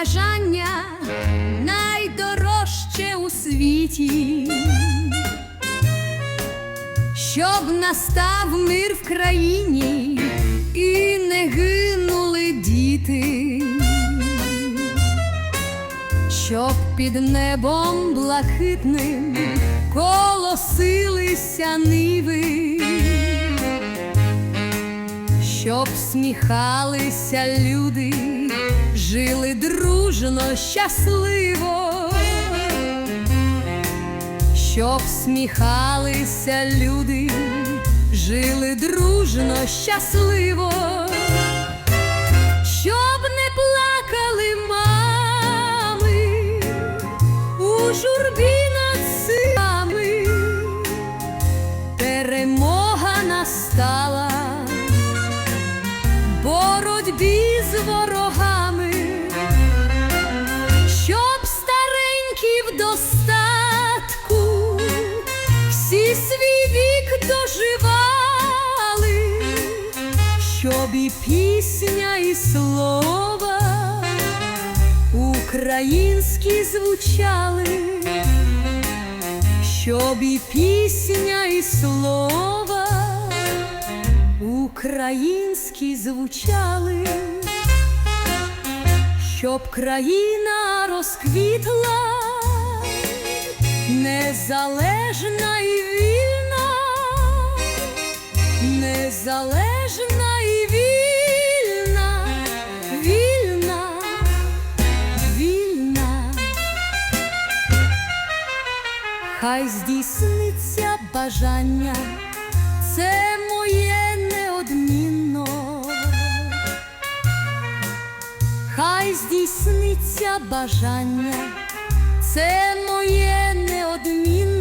бажання найдорожче у світі, щоб настав мир в країні і не гинули діти, щоб під небом блакитним колосилися ниви. Щоб сміхалися люди жили дружно, щасливо, щоб сміхалися люди, жили дружно, щасливо, щоб не плакали мами у журбі над синами, перемога настала щоб і пісня, і слова українські звучали, щоб і пісня, і слова українські звучали, щоб країна розквітла, незалежна і вільна, незалежна хай здійсниться бажання, це моє неодмінно, хай здійсниться бажання, це моє неодмінно.